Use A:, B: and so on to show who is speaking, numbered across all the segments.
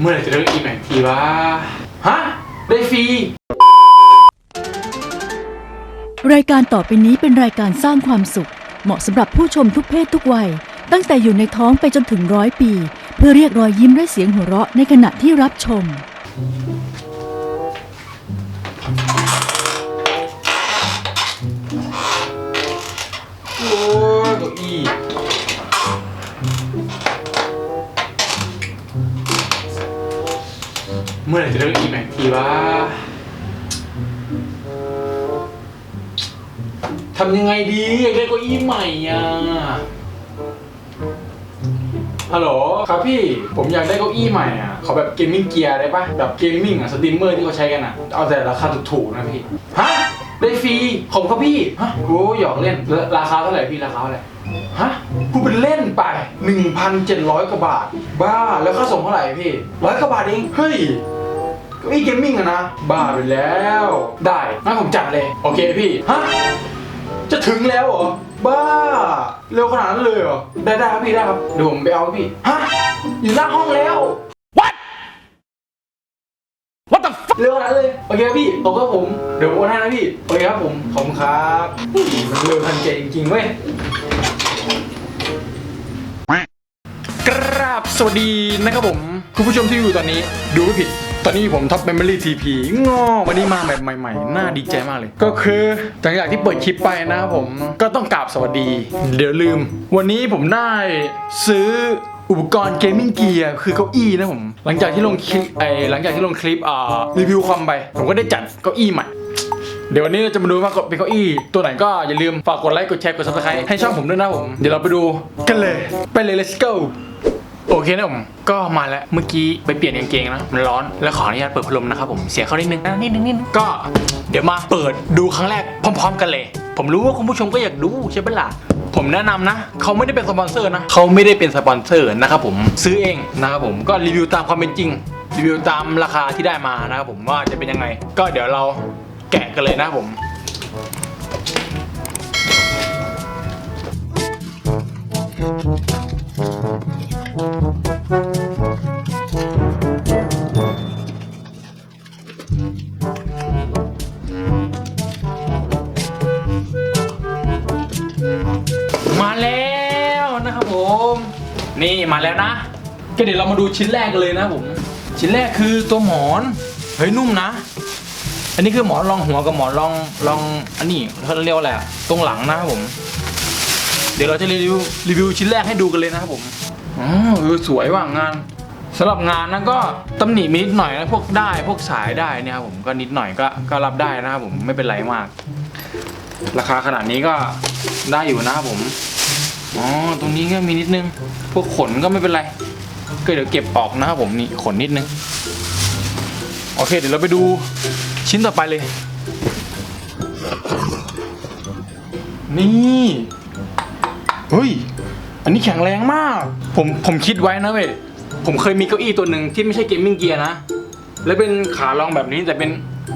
A: เมื่อไหร่จะได้อีแม็กทีวะฮะ ได้ฟรี
B: รายการต่อไปนี้เป็นรายการสร้างความสุข เหมาะสำหรับผู้ชมทุกเพศทุกวัย ตั้งแต่อยู่ในท้องไปจนถึงร้อยปี เพื่อเรียกรอยยิ้มและเสียงหัวเราะในขณะที่รับชมำ
A: ยังไงดีอยากได้เก้าอี้ใหม่อะฮัลโหลครับพี่ผมอยากได้เก้าอี้ใหม่อะขอแบบเกมมิ่งเกียร์ได้ปะแบบเกมมิ่งอะสตรีมเมอร์ที่เขาใช้กันอะเอาแต่ราคาถูกๆนะพี่ฮะได้ฟรีขอบคุณครับพี่ฮะโอ้หยอกเล่นแล้วราคาเท่าไหร่พี่ราคาเท่าไหร่ฮะพูเป็นเล่นไป 1,700กว่าบาท บ้าแล้วค่าส่งเท่าไหร่พี่ร้อยกว่าบาทเองเฮ้ยเก้าอี้เกมมิ่งอะนะ บ้าไปแล้ว ได้งั้นผมจัดเลย โอเคพี่ ฮะ จะถึงแล้วเหรอ บ้า เร็วขนาดนั้นเลยเหรอ ได้ได้ครับพี่ได้ครับ เดี๋ยวผมไปเอาพี่ ฮะ อยู่หน้าห้องแล้ว What What the fuck เร็วขนาดนั้นเลย โอเคครับพี่ตบครับผม เดี๋ยวผมโอนให้นะพี่ โอเคครับผม ขอบคุณครับมันเร็วทันใจจริงๆเว้ย กราบสวัสดีนะครับผม คุณผู้ชมที่อยู่ตอนนี้ดูไม่ผิด ตอนนี้ผมท็อปเมมโมรี่ทีพีงอวันนี้มาแบบใหม่ๆ น่าดีใจมากเลย ก็คือหลังจากที่เปิดคลิปไปนะครับผมก็ต้องกราบสวัสดี เดี๋ยวลืม วันนี้ผมได้ซื้ออุปกรณ์เกมมิ่งเกียร์คือเก้าอี้นะผม หลังจากที่ลงคลิปไอหลังจากที่ลงคลิปอ่ารีวิวคอมไป ผมก็ได้จัดเก้าอี้ใหม่เดี๋ยววันนี้เราจะมาดูว่าเป็นเก้าอี้ตัวไหนก็อย่าลืมฝากกดไลค์กดแชร์กด subscribe ให้ช่องผมด้วยนะผม เดี๋ยวเราไปดูกันเลย ไปเลย let's go โอเคนะผมก็มาแล้วเมื่อกี้ไปเปลี่ยนกางเกงนะมันร้อนแล้วขออนุญาตเปิดพัดลมนะครับผมเสียงเขานิดนึงนะนิดนึงนิดนึงก็เดี๋ยวมาเปิดดูครั้งแรกพร้อม ๆ กันเลย ผมรู้ว่าคุณผู้ชมก็อยากดูใช่ปะล่ะผมแนะนำนะเขาไม่ได้เป็นสปอนเซอร์นะเขาไม่ได้เป็นสปอนเซอร์นะครับผมซื้อเองนะครับผมก็รีวิวตามความเป็นจริง รีวิวตามราคาที่ได้มานะครับผมว่าจะเป็นยังไง ก็เดี๋ยวเราแกะกันเลยนะครับผม นี่มาแล้วนะ ก็เดี๋ยวเรามาดูชิ้นแรกกันเลยนะผม ชิ้นแรกคือตัวหมอน เฮ้ยนุ่มนะ อันนี้คือหมอนรองหัวกับหมอนรองรองอันนี้เขาเรียกว่าอะไรอะตรงหลังนะครับผม เดี๋ยวเราจะรีวิวรีวิวชิ้นแรกให้ดูกันเลยนะครับผมอ๋อเออสวยว่างานสำหรับงานนั้นก็ตำหนิมีนิดหน่อยนะพวกได้พวกสายได้เนี่ยครับผมก็นิดหน่อยก็ก็รับได้นะครับผมไม่เป็นไรมาก ราคาขนาดนี้ก็ได้อยู่นะครับผม อ๋อ ตรงนี้ก็มีนิดนึง พวกขนก็ไม่เป็นไร ก็เดี๋ยวเก็บออกนะครับผมนี่ขนนิดนึง โอเค เดี๋ยวเราไปดูชิ้นต่อไปเลย นี่ เฮ้ย อันนี้แข็งแรงมาก ผมผมคิดไว้นะเว้ย ผมเคยมีเก้าอี้ตัวหนึ่งที่ไม่ใช่เกมมิ่งเกียร์นะ แล้วเป็นขารองแบบนี้แต่เป็น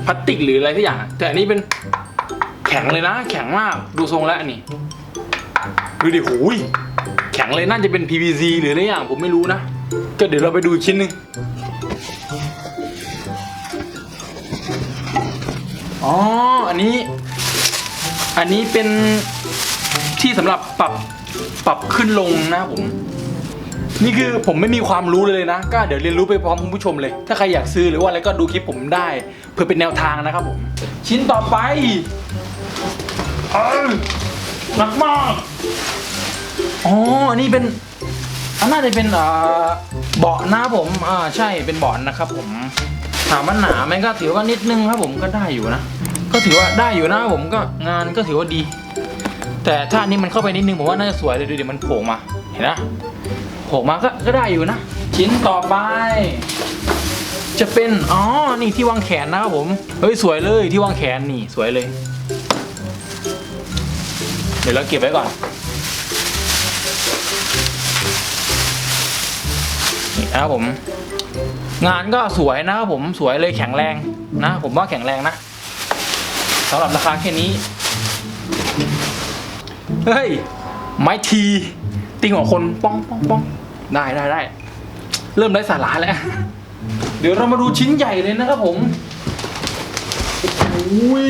A: พลาสติกหรืออะไรที่อย่าง แต่อันนี้เป็นแข็งเลยนะ แข็งมาก ดูทรงแล้วอัน ดูดิโหูยแข็งเลยน่าจะเป็น PVC หรืออะไรอย่างผมไม่รู้นะ ก็เดี๋ยวเราไปดูอีกชิ้นหนึ่งอ๋อ อันนี้ อันนี้เป็นที่สำหรับปรับปรับขึ้นลงนะผม นี่คือผมไม่มีความรู้เลยนะ ก็เดี๋ยวเรียนรู้ไปพร้อมคุณผู้ชมเลย ถ้าใครอยากซื้อหรือว่าอะไรก็ดูคลิปผมได้ เพื่อเป็นแนวทางนะครับผม ชิ้นต่อไปอ หนักมากอ๋ออันนี้เป็นอันน่าจะเป็นเอ่อเบาะนะผมอ่าใช่เป็นเบาะนะครับผมถามว่าหนาไหมก็ถือว่านิดนึงครับผมก็ได้อยู่นะก็ถือว่าได้อยู่นะครับผมก็งานก็ถือว่าดี แต่ถ้าอันนี้มันเข้าไปนิดนึงผมว่าน่าจะสวยเลยดูดิมันโผล่มาเห็นนะโผล่มาก็ก็ได้อยู่นะชิ้นต่อไป จะเป็นอ๋อนี่ที่วางแขนนะครับผมเฮ้ยสวยเลยที่วางแขนนี่สวยเลย ดี๋ยวเราเก็บไว้ก่อนนี่นะครับผม งานก็สวยนะครับผมสวยเลยแข็งแรงนะ ผมว่าแข็งแรงนะสำหรับราคาแค่นี้ เฮ้ย ไม้ที ติงของคนป้องป้องป้องได้ได้ได้ เริ่มได้สาระแล้ว เดี๋ยวเรามาดูชิ้นใหญ่เลยนะครับผม อุ้ย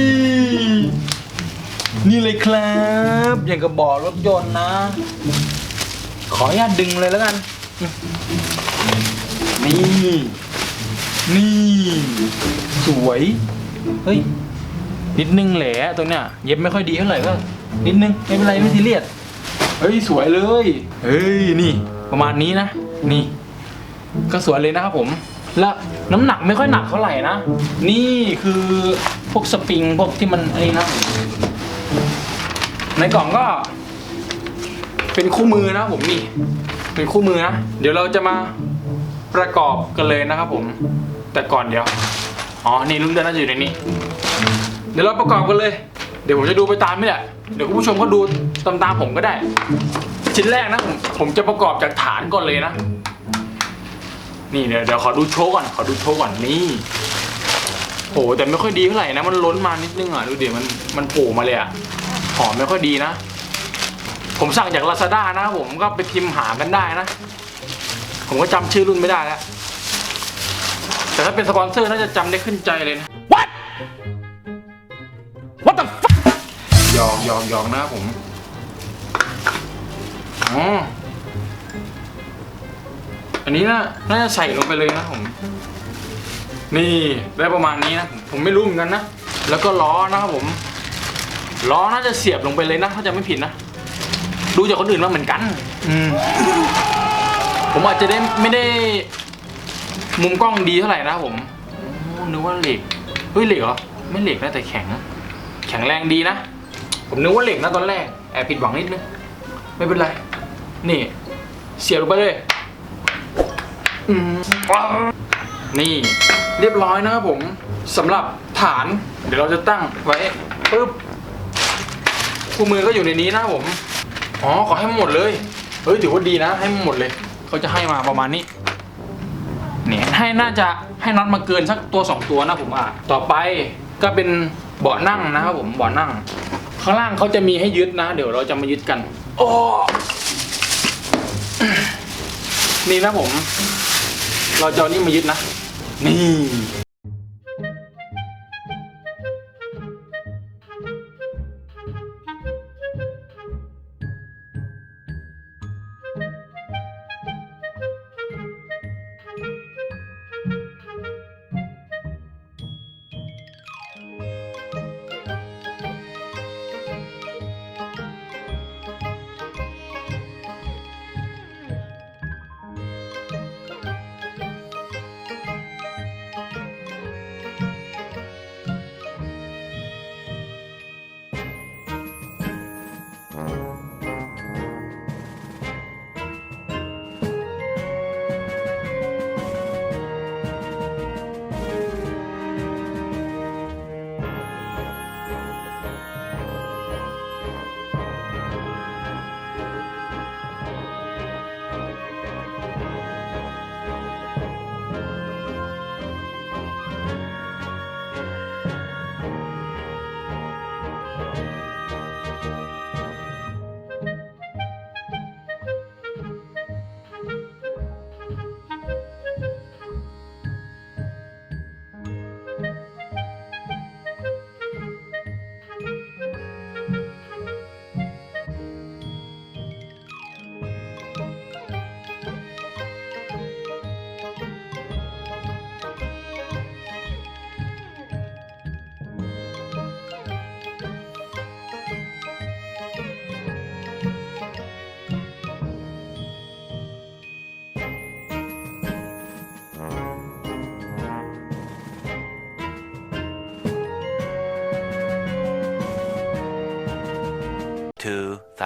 A: นี่เลยครับ อย่างกับบ่อรถยนต์นะ ขออนุญาตดึงเลยแล้วกัน นี่ นี่ สวย เฮ้ย นิดนึงแหละตรงเนี้ย เย็บไม่ค่อยดีเท่าไหร่ก็ นิดนึง ไม่เป็นไรไม่ซีเรียส เฮ้ย สวยเลย เฮ้ย นี่ ประมาณนี้นะ นี่ ก็สวยเลยนะครับผม และน้ำหนักไม่ค่อยหนักเท่าไหร่นะ นี่คือพวกสปริงพวกที่มันอะไรนะ ในกล่องก็ เป็นคู่มือนะผมนี่ เป็นคู่มือนะ เดี๋ยวเราจะมาประกอบกันเลยนะครับผม แต่ก่อนเดี๋ยว อ๋อ นี่รุ่นเดือนน่าจะอยู่ในนี้ เดี๋ยวเราประกอบกันเลย เดี๋ยวผมจะดูไปตามนี่แหละ เดี๋ยวคุณผู้ชมก็ดูตามตามๆผมก็ได้ ชิ้นแรกนะผมผมจะประกอบจากฐานก่อนเลยนะ นี่เดี๋ยวเดี๋ยวขอดูโชว์ก่อน ขอดูโชว์ก่อนนี่โอ้แต่ไม่ค่อยดีเท่าไหร่นะ มันล้นมานิดนึงอะ ดูเดี๋ยวมันมันโผล่มาเลยอะ หอมไม่ค่อยดีนะ ผมสั่งจาก Lazada นะผมก็ไปพิมพ์หากันได้นะ ผมก็จำชื่อรุ่นไม่ได้แล้วแต่ถ้าเป็นสปอนเซอร์น่าจะจำได้ขึ้นใจเลยนะ What What the fuck หยอกหยอกหยอกนะครับผมอ๋ออันนี้น่าน่าจะใส่ลงไปเลยนะผม นี่ได้ประมาณนี้นะ ผมไม่รู้เหมือนกันนะ แล้วก็ล้อนะครับผม ล้อน่าจะเสียบลงไปเลยนะถ้าจะไม่ผิดนะดูจากคนอื่นมาเหมือนกัน อืม ผมอาจจะได้ไม่ได้ มุมกล้องดีเท่าไหร่นะครับผมโอ้นึกว่าเหล็กเฮ้ยเหล็กเหรอไม่เหล็กนะแต่แข็ง แข็งแรงดีนะ ผมนึกว่าเหล็กนะตอนแรกแอบผิดหวังนิดนึงไม่เป็นไร นี่ เสียบลงไปเลยอืมนี่ เรียบร้อยนะครับผมสำหรับฐาน เดี๋ยวเราจะตั้งไว้ปึ๊บ คู่มือก็อยู่ในนี้นะผม อ๋อขอให้หมดเลย เฮ้ยถือว่าดีนะ ให้หมดเลย เขาจะให้มาประมาณนี้ เนี่ยให้น่าจะให้น็อตมาเกินสักตัวสองตัวนะผมอะ ต่อไปก็เป็นเบาะนั่งนะครับผมเบาะนั่ง ข้างล่างเขาจะมีให้ยึดนะ เดี๋ยวเราจะมายึดกันโอ้นี่นะผม เราจะเอานี่มายึดนะ นี่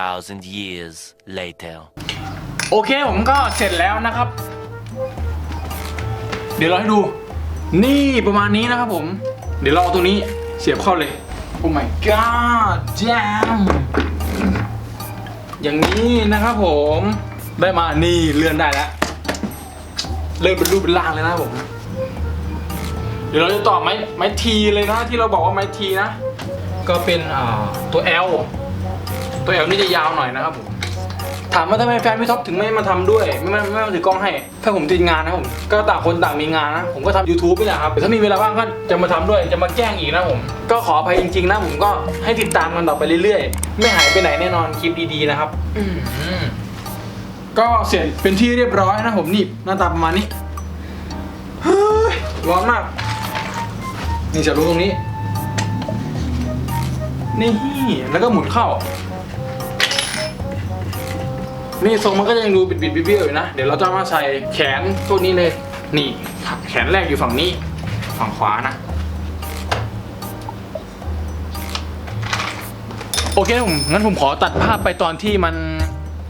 C: 2,000 years later.
A: โอเคผมก็เสร็จแล้วนะครับ เดี๋ยวเราให้ดู นี่ประมาณนี้นะครับผม เดี๋ยวเราเอาตัวนี้เสียบเข้าเลย โอ้ my god แจมอย่างนี้นะครับผมได้มานี่เลื่อนได้แล้วเริ่มเป็นรูปเป็นร่างเลยนะผม เดี๋ยวเราจะต่อไม้ไม้ทีเลยนะที่เราบอกว่าไม้ทีนะ ก็เป็นตัว L ตัว L นี่จะยาวหน่อยนะครับผมถามว่าทำไมแฟนพี่ท็อปถึงไม่มาทำด้วยไม่มาไม่มาถือกล้องให้ ถ้าผมติดงานนะผมก็ต่างคนต่างมีงานนะผมก็ทำ YouTube นี่แหละครับแต่ถ้ามีเวลาว่างก็จะมาทำด้วยจะมาแกล้งอีกนะผม ก็ขออภัยจริงๆนะผมก็ให้ติดตามกันต่อไปเรื่อยๆ ไม่หายไปไหนแน่นอนคลิปดีๆนะครับอืมก็เสร็จเป็นที่เรียบร้อยนะผมนี่หน้าตาประมาณนี้เฮ้ยร้อนมาก นี่จะรู้ตรงนี้ นี่แล้วก็หมุนเข้า นี่ทรงมันก็ยังดูบิดบิดๆเบี้ยวๆอยู่นะ เดี๋ยวเราจะมาใส่แขนพวกนี้เลย นี่ครับแขนแรกอยู่ฝั่งนี้ ฝั่งขวานะ โอเคนะผมงั้นผมขอตัดภาพไปตอนที่มัน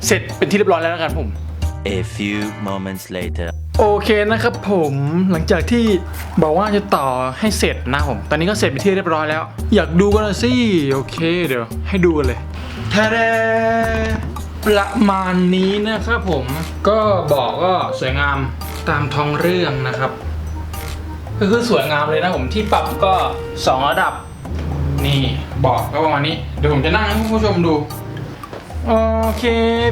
A: เสร็จเป็นที่เรียบร้อยแล้วแล้วกันผม
C: A few moments later.
A: โอเคนะครับผมหลังจากที่บอกว่าจะต่อให้เสร็จนะผม ตอนนี้ก็เสร็จไปนที่เรียบร้อยแล้ว อยากดูกันนะสิ โอเคเดี๋ยวให้ดูกันเลยทาเด ประมาณนี้นะครับผมก็บอกก็สวยงามตามท้องเรื่องนะครับ ก็คือสวยงามเลยนะผมที่ปรับก็2ระดับ นี่บอกก็ประมาณนี้เดี๋ยวผมจะนั่งให้ผู้ชมดูโอเค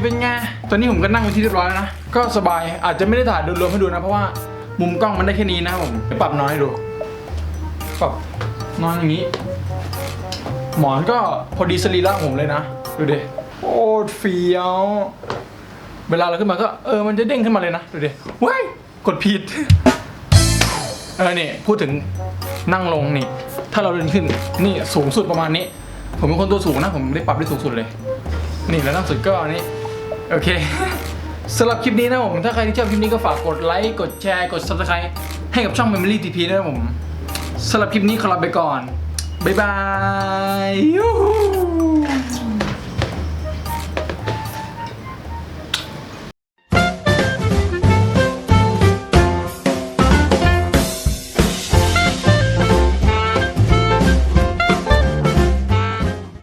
A: เป็นไงตอนนี้ผมก็นั่งเป็นที่เรียบร้อยแล้วนะก็สบายอาจจะไม่ได้ถ่ายดยรวมให้ดูนะเพราะว่ามุมกล้องมันได้แค่นี้นะผมปปรับน้อยดูปรับนอนอย่างนี้ หมอนก็พอดีสรีระผมเลยนะ ดูดิ โอ้เฟี้ยว เวลาเราขึ้นมาก็เออมันจะเด้งขึ้นมาเลยนะดูดิว้ายกดผิด เออนี่พูดถึงนั่งลงนี่ ถ้าเราเดินขึ้นนี่สูงสุดประมาณนี้ ผมเป็นคนตัวสูงนะ ผมได้ปรับได้สูงสุดเลย นี่แล้วล่าสุดก็อันนี้ โอเคสำหรับคลิปนี้นะผม ถ้าใครที่ชอบคลิปนี้ก็ฝากกดไลค์ กดแชร์ กด subscribe ให้กับช่อง Memory TP ด้วยนะผมสำหรับคลิปนี้ขอลาไปก่อน บ๊ายบายยู